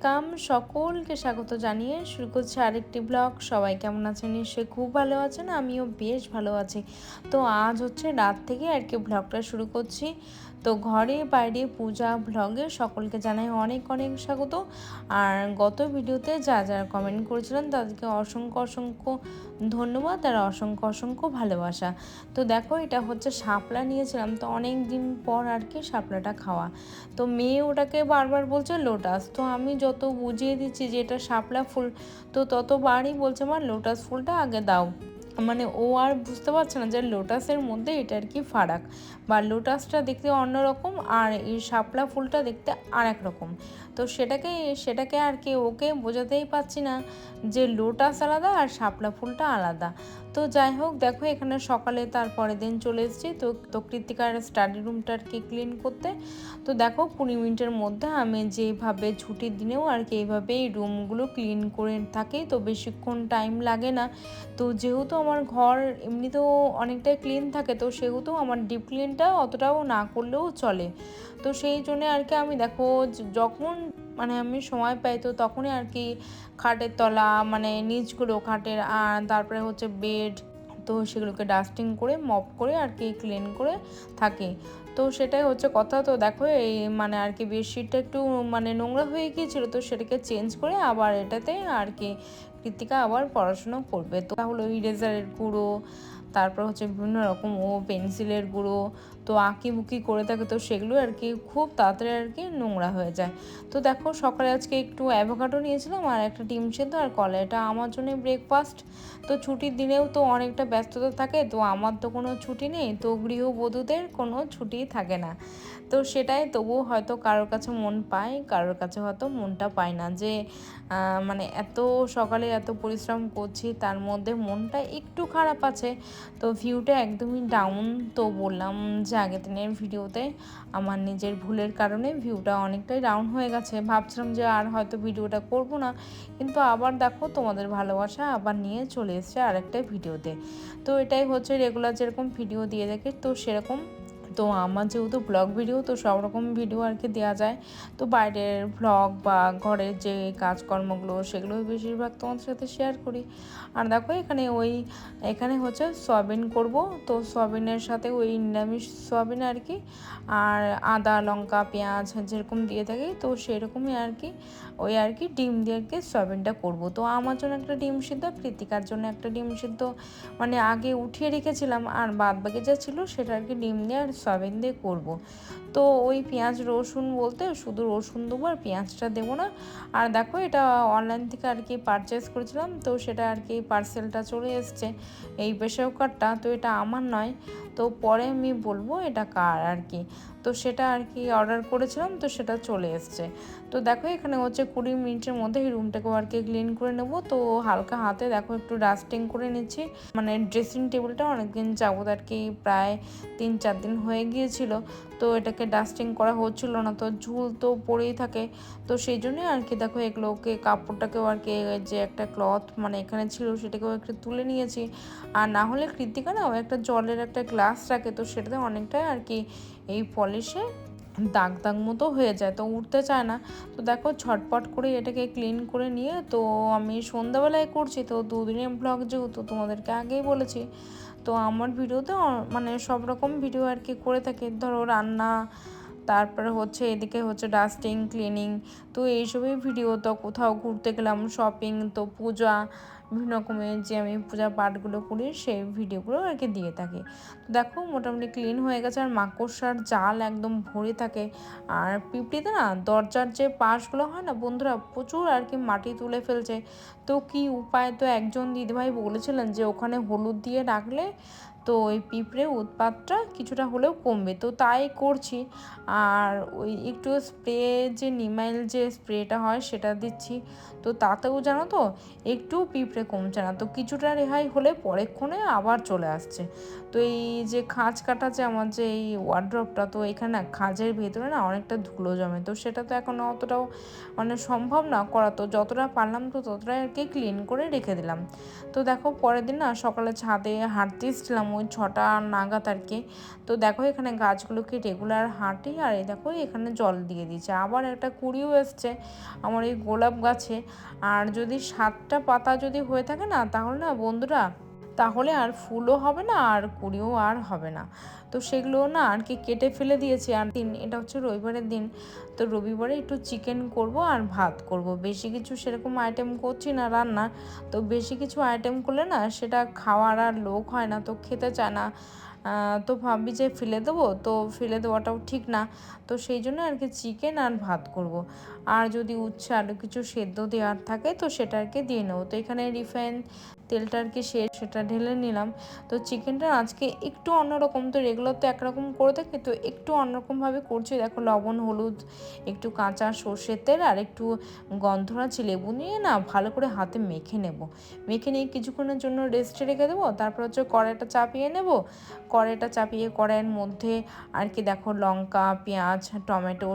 Welcome সকলকে স্বাগত জানিয়ে শুরু করছে আরেকটি ব্লগ। সবাই কেমন আছেন? সে খুব ভালো আছেন, আমিও বেশ ভালো আছি। তো আজ হচ্ছে রাত থেকে আর কি ব্লগটা শুরু করছি। তো ঘরে বাইরে পূজা ব্লগে সকলকে জানাই অনেক অনেক স্বাগত। আর গত ভিডিওতে যা যারা কমেন্ট করেছিলেন তাদেরকে অসংখ্য অসংখ্য ধন্যবাদ আর অসংখ্য অসংখ্য ভালোবাসা। তো দেখো এটা হচ্ছে শাপলা নিয়েছিলাম, তো অনেক দিন পর আর কি শাপলাটা খাওয়া। তো মেয়ে ওটাকে বারবার বলছে লোটাস তো আমি যত বুঝিয়ে দিচ্ছি যে এটা শাপলা ফুল, তো ততবারই বলছে আমার লোটাস ফুলটা আগে দাও। মানে ও আর বুঝতে পারছে না যে লোটাসের মধ্যে এটা আর কি ফারাক। বা লোটাসটা দেখতে অন্যরকম আর এই শাপলা ফুলটা দেখতে আর এক রকম। তো সেটাকে সেটাকে আর কি ওকে বোঝাতেই পারছি না যে লোটাস আলাদা আর শাপলা ফুলটা আলাদা। তো যাই হোক, দেখো এখানে সকালে তার পরের দিন চলে এসেছি। তো তো কৃতিকার স্টাডি রুমটা আর কি ক্লিন করতে। তো দেখো কুড়ি মিনিটের মধ্যে আমি যেভাবে ছুটির দিনেও আর কি এইভাবে এই রুমগুলো ক্লিন করে থাকি। তো বেশিক্ষণ টাইম লাগে না। তো যেহেতু আমার ঘর এমনিতেও অনেকটাই ক্লিন থাকে, তো সেহেতু আমার ডিপ ক্লিনটা অতটাও না করলেও চলে। তো সেই জন্যে আর কি আমি দেখো যখন মানে আমি সময় পাই, তো তখনই আর কি খাটের তলা মানে নিচগুলো, খাটের আর তারপরে হচ্ছে বেড তো সেগুলোকে ডাস্টিং করে মপ করে আর কি ক্লিন করে থাকি। তো সেটাই হচ্ছে কথা। তো দেখো এই মানে আর কি বেডশিটটা একটু মানে নোংরা হয়ে গিয়েছিল, তো সেটাকে চেঞ্জ করে আবার এটাতে আর কি কৃতিকা আবার পড়াশুনো করবে। তো তাহলে ইরেজারের গুঁড়ো, তারপর হচ্ছে বিভিন্ন রকম ও পেন্সিলের গুঁড়ো তো আঁকি বুকি করে থাকে, তো সেগুলো আর কি খুব তাড়াতাড়ি আর কি নোংরা হয়ে যায়। তো দেখো সকালে আজকে একটু অ্যাভোকাডো নিয়েছিলাম আর একটা ডিম সেদ্ধ আর কলা এটা আমার জন্য ব্রেকফাস্ট তো ছুটির দিনেও তো অনেকটা ব্যস্ততা থাকে, তো আমার তো কোনো ছুটি নেই, তো গৃহবধূদের কোনো ছুটি থাকে না। তো সেটাই তবুও হয়তো কারোর কাছে মন পায়, কারোর কাছে হয়তো মনটা পায় না যে মানে এত সকালে এত পরিশ্রম করছি, তার মধ্যে মনটা একটু খারাপ আছে। তো ভিউটা একদমই ডাউন তো বললাম, যে আগের দিনের ভিডিওতে আমার নিজের ভুলের কারণে ভিউটা অনেকটাই ডাউন হয়ে গেছে। ভাবছিলাম যে আর হয়তো ভিডিওটা করব না, কিন্তু আবার দেখো তোমাদের ভালোবাসা আবার নিয়ে চলে এসছে আরেকটা ভিডিওতে। তো এটাই হচ্ছে রেগুলার যেরকম ভিডিও দিয়ে দেখে, তো সেরকম তো আমার যেহেতু ব্লগ ভিডিও তো সব রকম ভিডিও আর কি দেওয়া যায়। তো বাইরের ব্লগ বা ঘরের যে কাজকর্মগুলো সেগুলো বেশিরভাগ তোমাদের সাথে শেয়ার করি। আর দেখো এখানে ওই, এখানে হচ্ছে সয়াবিন করব। তো সয়াবিনের সাথে ওই নিরামিষ সয়াবিন আর কি, আর আদা, লঙ্কা, পেঁয়াজ যেরকম দিয়ে থাকি, তো সেরকমই আর কি, ওই আর কি ডিম দিয়ে আর কি সয়াবিনটা করব। তো আমার জন্য একটা ডিম সিদ্ধ, কৃতিকার জন্য একটা ডিম সিদ্ধ মানে আগে উঠিয়ে রেখেছিলাম, আর বাদ বাকি যা ছিল সেটা আর কি ডিম দিয়ে আর সয়াবিন দিয়ে করব। তো ওই পেঁয়াজ, রসুন বলতে শুধু রসুন দেবো আর পেঁয়াজটা দেবো না। আর দেখো এটা অনলাইন থেকে আর কি পারচেস করেছিলাম, তো সেটা আর কি পার্সেলটা চলে এসছে। এই প্রেশার কুকারটা তো এটা আমার নয়। তো পরে আমি বলব এটা কার আর কি। তো সেটা আর কি অর্ডার করেছিলাম, তো সেটা চলে এসছে। তো দেখো এখানে হচ্ছে কুড়ি মিনিটের মধ্যে এই রুমটাকেও আর কি ক্লিন করে নেব। তো হালকা হাতে দেখো একটু ডাস্টিং করে নিচ্ছি। মানে ড্রেসিং টেবিলটা অনেকদিন যাবত আর কি প্রায় তিন চার দিন হয়ে গিয়েছিল। তো এটাকে ডাস্টিং করা হচ্ছিল না, তো ঝুল তো পড়েই থাকে। তো সেই জন্যই আর কি দেখো এগুলোকে কাপড়টাকেও আর কি যে একটা ক্লথ মানে এখানে ছিল সেটাকেও একটু তুলে নিয়েছি। আর না হলে কৃতিকা না একটা জলের একটা গ্লাস রাখে, তো সেটাতে অনেকটাই আর কি এই পলিশে দাগ দাগ মতো হয়ে যায়, তো উঠতে চায় না। তো দেখো ছটপট করে এটাকে ক্লিন করে নিয়ে, তো আমি সন্ধ্যাবেলায় করছি, তো দুদিনের ব্লগ যেহেতু তোমাদেরকে আগেই বলেছি। তো আমার ভিডিওতে মানে সব রকম ভিডিও আর কি করে থাকি। ধরো রান্না তারপরে হচ্ছে এদিকে হচ্ছে ডাস্টিং ক্লিনিং তো এইসবই ভিডিও তো কোথাও ঘুরতে গেলাম শপিং তো পূজা, বিভিন্ন রকমের যে আমি পূজা পাঠগুলো করি সেই ভিডিওগুলো আর কি দিয়ে থাকি। তো দেখো মোটামুটি ক্লিন হয়ে গেছে আর মাকড়সার জাল একদম ভরে থাকে। আর পিঁপড়িতে না দরজার যে পাশগুলো হয় না বন্ধুরা প্রচুর আর কি মাটি তুলে ফেলছে। তো কি উপায়? তো একজন দিদিভাই বলেছিলেন যে ওখানে হলুদ দিয়ে রাখলে তো ওই পিঁপড়ে উৎপাতটা কিছুটা হলেও কমবে। তো তাই করছি। আর ওই একটু স্প্রে যে নিমাইল যে স্প্রেটা হয় সেটা দিচ্ছি। তো তাতেও জানো তো একটু পিঁপড়ে কমছে না। তো কিছুটা রেহাই হলে পরেক্ষণে আবার চলে আসছে। তো এই যে খাঁজ কাটা যে আমার যে এই ওয়ার্ড্রপটা তো এখানে না খাঁজের ভেতরে না অনেকটা ধুলো জমে। তো সেটা তো এখন অতটাও মানে সম্ভব না করা। তো যতটা পারলাম তো ততটাই আর কি ক্লিন করে রেখে দিলাম। তো দেখো পরের দিন না সকালে ছাদে হাঁটতে এসেছিলাম। ওই ছটা নাগাদ আর কি। তো দেখো এখানে গাছগুলোকে রেগুলার হাঁটি আর এই দেখো এখানে জল দিয়ে দিচ্ছে। আবার একটা কুড়িও এসছে আমার এই গোলাপ গাছে। আর যদি সাতটা পাতা যদি হয়ে থাকে না, তাহলে না বন্ধুরা তাহলে আর ফুলও হবে না, আর কুড়িও আর হবে না। তো সেগুলো না আর কি কেটে ফেলে দিয়েছি। আর দিন, এটা হচ্ছে রবিবারের দিন। তো রবিবারে একটু চিকেন করব আর ভাত করব। বেশি কিছু সেরকম আইটেম করছি না রান্না। তো বেশি কিছু আইটেম করলে না সেটা খাওয়ার আর লোক হয় না, তো খেতে চায় না। তো ভাবি যে ফেলে দেবো, তো ফেলে দেওয়াটাও ঠিক না। তো সেই জন্য আর কি চিকেন আর ভাত করব। আর যদি উচ্ছে আলু কিছু সেদ্ধ দেওয়ার থাকে, তো সেটা আর কি দিয়ে নেব। তো এখানে রিফাইন তেলটা আর কি সে সেটা ঢেলে নিলাম। তো চিকেনটা আজকে একটু অন্যরকম, তো রেগুলার তো একরকম করে থাকি, তো একটু অন্যরকমভাবে করছি। দেখো লবণ, হলুদ, একটু কাঁচা সর্ষের তেল আর একটু গন্ধরাচি লেবু নিয়ে না ভালো করে হাতে মেখে নেব। মেখে নিয়ে কিছুক্ষণের জন্য রেস্টে রেখে দেবো, তারপর হচ্ছে কড়াইটা চাপিয়ে নেব। কড়াইটা চাপিয়ে কড়াইয়ের মধ্যে আর কি দেখো লঙ্কা, পেঁয়াজ, টমেটো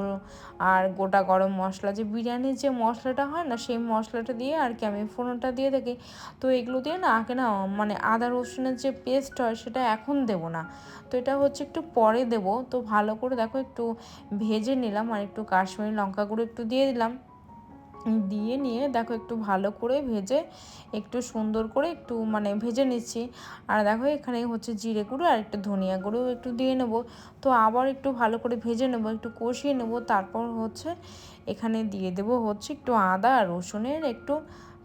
আর গোটা গরম মশলা, যে বিরিয়ানির যে মশলাটা হয় না সেই মশলাটা দিয়ে আর কি আমি ফোড়নটা দিয়ে থাকি। তো এগুলো দিয়ে না আগে না মানে আদা রসুনের যে পেস্ট হয় সেটা এখন দেব না। তো এটা হচ্ছে একটু পরে দেব। তো ভালো করে দেখো একটু ভেজে নিলাম আর একটু কাশ্মীরি লঙ্কা গুঁড়ো একটু দিয়ে দিলাম। দিয়ে নিয়ে দেখো একটু ভালো করে ভেজে একটু সুন্দর করে একটু মানে ভেজে নিচ্ছি। আর দেখো এখানে হচ্ছে জিরে গুঁড়ো আর একটু ধনিয়া গুঁড়ো একটু দিয়ে নেব। তো আবার একটু ভালো করে ভেজে নেব, একটু কষিয়ে নেব। তারপর হচ্ছে এখানে দিয়ে দেব হচ্ছে একটু আদা রসুনের একটু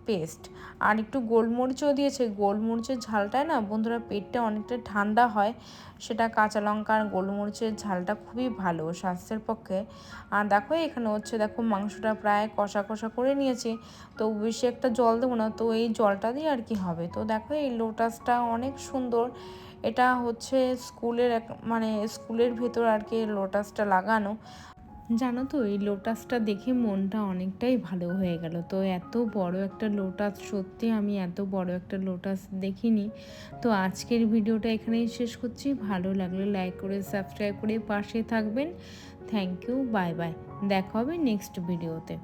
পেস্ট আর একটু গোলমরিচও দিয়েছে। গোলমরিচের ঝালটায় না বন্ধুরা পেটটা অনেকটা ঠান্ডা হয়। সেটা কাঁচা লঙ্কা আর গোলমরিচের ঝালটা খুবই ভালো স্বাস্থ্যের পক্ষে। আর দেখো এখানে হচ্ছে দেখো মাংসটা প্রায় কষা কষা করে নিয়েছি। তো বেশি একটা জল দেবো না, তো এই জলটা দিয়ে আর কি হবে? তো দেখো এই লোটাসটা অনেক সুন্দর। এটা হচ্ছে স্কুলের এক মানে স্কুলের ভেতর আর কি লোটাসটা লাগানো। জানো তো, এই লোটাসটা দেখে মনটা অনেকটাই ভালো হয়ে গেল। তো এত বড় একটা লোটাস সত্যি আমি এত বড় একটা লোটাস দেখিনি। তো আজকের ভিডিওটা এখানেই শেষ করছি। ভালো লাগলে লাইক করে সাবস্ক্রাইব করে পাশে থাকবেন। থ্যাংক ইউ বাই বাই দেখা হবে নেক্সট ভিডিওতে